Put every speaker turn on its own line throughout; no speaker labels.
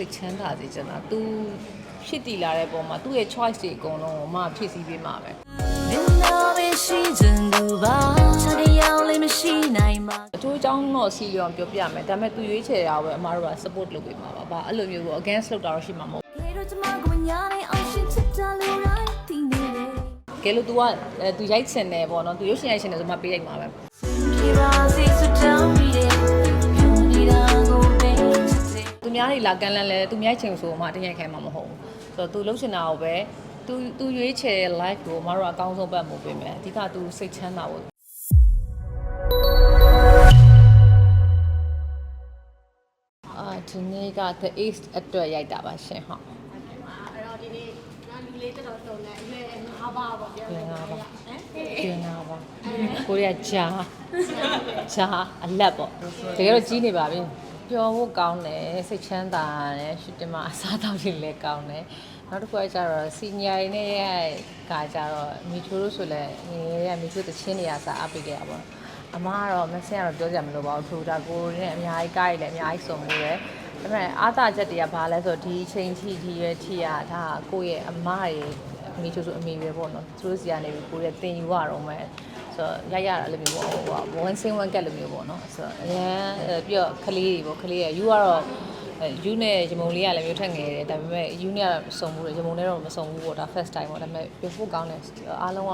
စိတ်ချမ်းသာစေချင်တာ तू ဖြစ်တည်လာတဲ့ပုံမှာသူ့ရဲ့ choice တွေအကုန်လုံးကိုမဖြစ်စည်းပေးမှာပဲ
မင်းသားပဲရှိချင်သူပါချာတရားလေးမရှိနိုင်ပါ
အကျိုးအကြောင်းတော့စီလျော်ပြောပြမယ်ဒါပေမဲ့ तू ရွေးချယ်တာကိုပဲအမားတို့က support လုပ်ပေးမှာပါဘာအဲ့လိုမျိုးကို against လုပ်တာတော့ရှိမှာမဟုတ်
လေတို့ကျမကိုညာနေအောင်ရှင်းချစ်တာလေးရိုင်းဒီနေလေ
ကဲလို့ तू ကအဲ तू ရိုက်ချင်တယ်ပေါ့နော် तू ရုပ်ရှင်ရိုက်ချင်တယ်ဆိုမှပေးလိုက်မှာပဲ
တယ်
သူများတွေလာကန်လန်းလဲသူများချင်ဆိုမှတင်ရိုက်ခိုင်းမှာမဟုတ်ဘူးဆိုတော့ तू လှုပ်ချင်တာကိုပဲ तू तू ရွေးချယ် live ကိုအမတို့ကအကောင်းဆုံးပတ်မှုပေးမယ်အဓိက तू စိတ်ချမ်းသာဖို့အာဒီနေ့က the east အတွက်ရိုက်တာပါရှင်ဟုတ်
အဲ့တော့ဒီနေ့ငါလူလေးတော်တော်နဲ့အမေငါးပါးပေါ့ပြော
ပြင်
လိုက်
ငါ
တာ
ပါ
ဟမ်
ပြင်ငါပါကိုရီးယားဂျာဂျာအလက်ပေါ့တကယ်တော့ကြီးနေပါပြီ ပျော်ဖို့ကောင်းတယ်စိတ်ချမ်းသာတယ်ရှူတင်မှာအစားအသောက်တွေလည်းကောင်းတယ်နောက်တစ်ခုကကျတော့စီနီယာတွေနဲ့ရဲ့ကကြတော့မီချိုလို့ဆိုလဲငယ်ရမီချိုတချင်းနေရစားအပ်ပေးခဲ့တာပေါ့အမကတော့မဆင်ကတော့ပြောကြမလို့ပါဘူးထူတာကိုနဲ့အများကြီးကားတွေလည်းအများကြီးစုံမှုတယ်ဒါပေမဲ့အားသာချက်တွေကဘာလဲဆိုတော့ဒီချိန်ထိဒီရွယ်ထိရဒါကကိုယ့်ရဲ့အမတွေအမေချိုဆိုအမေပဲပေါ့နော်သူတို့စီကနေပြီးကိုယ့်ရဲ့တင်ယူရတော့မယ် ဆိုတော့ရရတာလည်းမျိုးပေါ့ဟိုက one sing one get လိုမျိုးပေါ့နော်ဆိုတော့အရင်ပြီးတော့ခလေးတွေပေါ့ခလေးရယူကတော့ယူနဲ့ဂျမုံလေးကလည်းမျိုးထက်ငယ်တယ်ဒါပေမဲ့ယူနဲ့ကတော့စုံမှုတယ်ဂျမုံနဲ့တော့မစုံဘူးပေါ့ဒါ first time ပေါ့ဒါပေမဲ့ပြဖို့ကောင်းတယ်အားလုံးက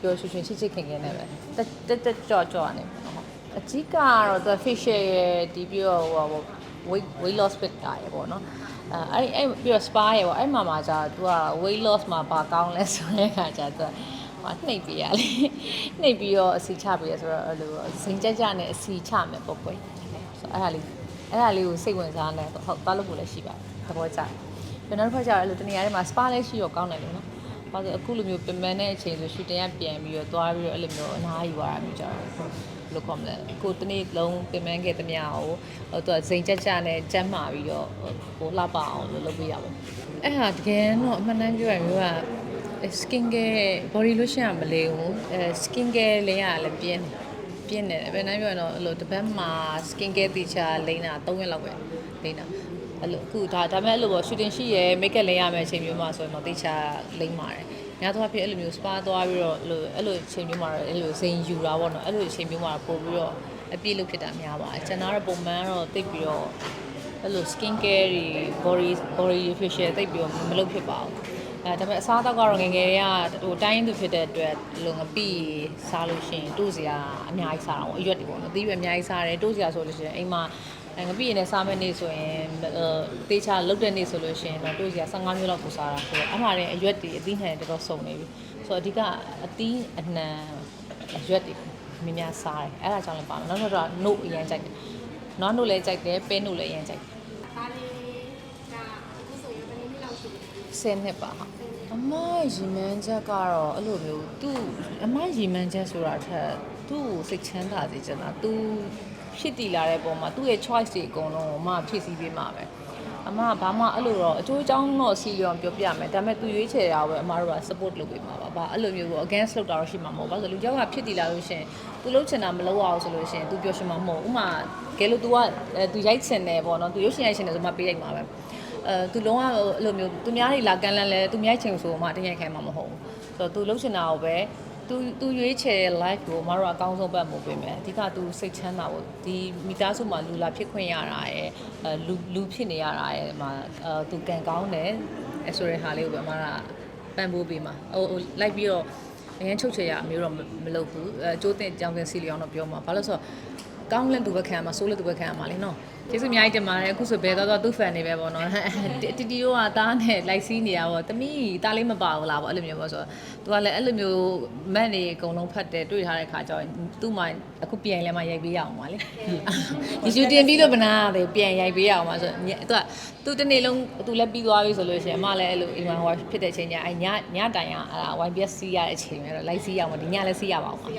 ပျော်ရွှင်ရွှင်ချစ်ချစ်ခင်ခင်နဲ့ပဲတက်တက်တက်ကြော့ကြော့နေပေါ့နော်အကြီးကတော့သူ facial ရဲ့ဒီပြီးတော့ဟို weight weight loss fit တာရပေါ့နော်အဲအဲ့အဲ့ပြီးတော့ spa ရပေါ့အဲ့မှာမှာじゃသူက weight loss မှာဘာကောင်းလဲဆိုတဲ့အခါကျသူက ဟာနှိပ်ပေးရလေနှိပ်ပြီးတော့အစီချပေးရဆိုတော့အဲ့လိုစိန်ကြကြနဲ့အစီချမယ်ပေါ့ကွယ်ဆိုအဲ့ဒါလေးအဲ့ဒါလေးကိုစိတ်ဝင်စားနေတော့ဟုတ်သွားလို့ဖို့လည်းရှိပါတယ်သဘောကျတယ်နောက်တစ်ခါကျတော့အဲ့လိုတနေရာထဲမှာ spa လည်းရှိရောကောင်းတယ်လို့နော်ဘာလို့အခုလိုမျိုးပင်ပန်းတဲ့အချိန်ဆိုရှူတင်ရပြန်ပြီးတော့သွားပြီးတော့အဲ့လိုမျိုးအနားယူရတာမျိုးကြတော့လို့ခေါ်မလဲကိုတနေ့လုံးပြင်ပန်းခဲ့သမျှကိုဟိုသူကစိန်ကြက်ကြက်နဲ့ကျန်းမာပြီးတော့ဟိုလှပအောင်လို့လုပ်ပေးရပါအဲ့ဟာတကယ်တော့အမှန်တမ်းပြောရမျိုးက skin care body lotion ကမလေးဘူးအဲ skin care လင်းရလည်းပြင်းတယ်ပြင်းတယ်ဘယ်နိုင်ပြောရင်တော့အဲ့လိုတစ်ပတ်မှာ skin care တိချာလိမ့်တာ3ရက်လောက်ပဲလိမ့်တာအဲ့လိုအခုဒါဒါပေမဲ့အဲ့လိုပေါ့ shooting ရှိရယ် make up လိမ့်ရမယ်အချိန်မျိုးမှာဆိုရင်တော့တိချာလိမ့်ပါတယ်ညတော့ဖြစ်အဲ့လိုမျိုး spa သွားပြီးတော့အဲ့လိုအဲ့လိုအချိန်မျိုးမှာတော့အဲ့လိုစိန်ယူတာပေါ့နော်အဲ့လိုအချိန်မျိုးမှာပို့ပြီးတော့အပြည့်လုပ်ဖြစ်တာများပါတယ်ကျွန်တော်ကတော့ပုံမှန်တော့တိတ်ပြီးတော့အဲ့လို skin care တွေ body body facial တိတ်ပြီးတော့မလုပ်ဖြစ်ပါဘူး အဲဒါပေမဲ့အစားအသောက်ကတော့ငယ်ငယ်တွေကဟိုတိုင်းသူဖြစ်တဲ့အတွက်လုံငပိစားလို့ရှိရင်တိုးစရာအများကြီးစားတာပေါ့အရွက်တွေပေါ့နော်သီးရွက်အများကြီးစားတယ်တိုးစရာဆိုလို့ရှိရင်အိမ်မှာအဲငပိရည်နဲ့စားမဲ့နေ့ဆိုရင်အဲတေချာလုတ်တဲ့နေ့ဆိုလို့ရှိရင်တော့တိုးစရာ15မျိုးလောက်ကိုစားတာဆိုတော့အမှားတဲ့အရွက်တွေအသီးနှံတွေတော်တော်စုံနေပြီဆိုတော့အဓိကအသီးအနှံအရွက်တွေမြင်များစားတယ်အဲ့ဒါကြောင့်လည်းပါမယ်နောက်တစ်ခါတော့ note အရင်ကြိုက်တယ်နော် note လည်းကြိုက်တယ်ပဲ note လည်းအရင်ကြိုက်တယ်
10နှ
စ်ပါဟာအမရီမန်းချက်ကတော့အဲ့လိုမျိုးသူ့အမရီမန်းချက်ဆိုတာထက်သူ့ကိုစိတ်ချမ်းသာစေချင်တာသူဖြစ်တည်လာတဲ့ပုံမှာသူ့ရဲ့ choice တွေအကုန်လုံးကိုအမဖြည့်ဆည်းပေးမှာပဲအမကဘာမှအဲ့လိုတော့အကျိုးအကြောင်းတော့စီရောပြောပြမယ်ဒါပေမဲ့သူရွေးချယ်တာပဲအမတို့က support လုပ်ပေးမှာပါဘာအဲ့လိုမျိုးကို against လုပ်တာတော့ရှိမှာမဟုတ်ဘူးဘာလို့လဲလူကြောက်ကဖြစ်တည်လာလို့ရှင်သူလုပ်ချင်တာမလုပ်အောင်ဆိုလို့ရှင်သူပြောရှင်မှာမဟုတ်ဥမာကဲလို့ तू က तू ရိုက်ချင်တယ်ပေါ့နော် तू ရုပ်ရှင်ရိုက်ချင်တယ်ဆိုမှပေးရိုက်မှာပဲ အဲသူလုံးဝအဲ့လိုမျိုးသူများတွေလာကန်လန်းလဲသူများချင်ဆိုမှတင်ရိုက်ခိုင်းမှာမဟုတ်ဘူးဆိုတော့သူလှုပ်ချင်တာကိုပဲသူသူရွေးချယ် live ကိုမတို့ကအကောင်းဆုံးပတ်မှုပေးမယ်အဓိကသူစိတ်ချမ်းသာဖို့ဒီမိသားစုမှာလူလာဖြစ်ခွင့်ရတာရယ်အဲလူလူဖြစ်နေရတာရယ်မှာအဲသူကန်ကောင်းတယ်အဲဆိုတဲ့ဟာလေးကိုပဲမတို့ကပံ့ပိုးပေးမှာဟိုဟိုလိုက်ပြီးတော့အရင်ချုပ်ချယ်ရအမျိုးတော့မလုပ်ဘူးအဲအကျိုးတင်ကြောင်းတင်စီလျောင်းတော့ပြောမှာဘာလို့ဆိုတော့ ကောင်းလဲသူပဲခံရမှာဆိုးလဲသူပဲခံရမှာလေနော်ကျေးဇူးအများကြီးတင်ပါတယ်အခုဆိုဘယ်တော့တော့သူ့ fan တွေပဲပေါ့နော်တီတီတို့ကတားနဲ့လိုက်စီးနေရပေါ့တမီးတားလေးမပါဘူးလားပေါ့အဲ့လိုမျိုးပေါ့ဆိုတော့သူကလည်းအဲ့လိုမျိုးမက်နေအကုန်လုံးဖတ်တယ်တွေ့ထားတဲ့ခါကျတော့သူ့မှာအခုပြန်လဲမှရိုက်ပေးရအောင်ပါလေဒီရှူတင်ပြီးလို့ဗနာတယ်ပြန်ရိုက်ပေးရအောင်ပါဆိုတော့သူကသူတနေ့လုံးသူလည်းပြီးသွားပြီဆိုလို့ရှိရင်အမလည်းအဲ့လိုအိမ်မှာဟိုဖြစ်တဲ့အချိန်ကျအဲ့ညညတိုင်ရအဲ့ဒါ YBS စီးရတဲ့အချိန်ပဲတော့လိုက်စီးရအောင်ပါဒီညလည်းစီးရပါအောင်ပါဟုတ်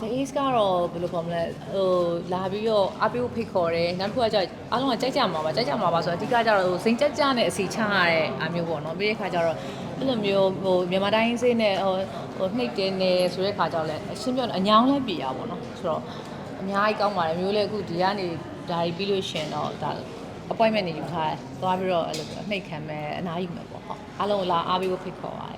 The Ace ကတော့ဘယ်လိုခေါ်မလဲဟိုလာပြီးတော့အပေးဖို့ဖိတ်ခေါ်တယ်နောက်တစ်ခုကကျအားလုံးကကြိုက်ကြမှာပါကြိုက်ကြမှာပါဆိုတော့အဓိကကျတော့ဟိုစိန်ကြက်ကြနဲ့အစီချရတဲ့အားမျိုးပေါ့နော်ပြီးတဲ့ခါကျတော့အဲ့လိုမျိုးဟိုမြန်မာတိုင်းစေးနဲ့ဟိုဟိုနှိပ်တင်းနေဆိုတဲ့ခါကျတော့လည်းအရှင်းပြောအညောင်းလည်းပြရပါတော့နော်ဆိုတော့အများကြီးကောင်းပါတယ်မျိုးလည်းအခုဒီကနေဒါကြီးပြီးလို့ရှင်တော့ဒါ appointment နေယူထားတယ်သွားပြီးတော့အဲ့လိုအနှိတ်ခံမဲ့အနားယူမယ်ပေါ့ဟုတ်အားလုံးကိုလာအားပေးဖို့ဖိတ်ခေါ်ပါတယ်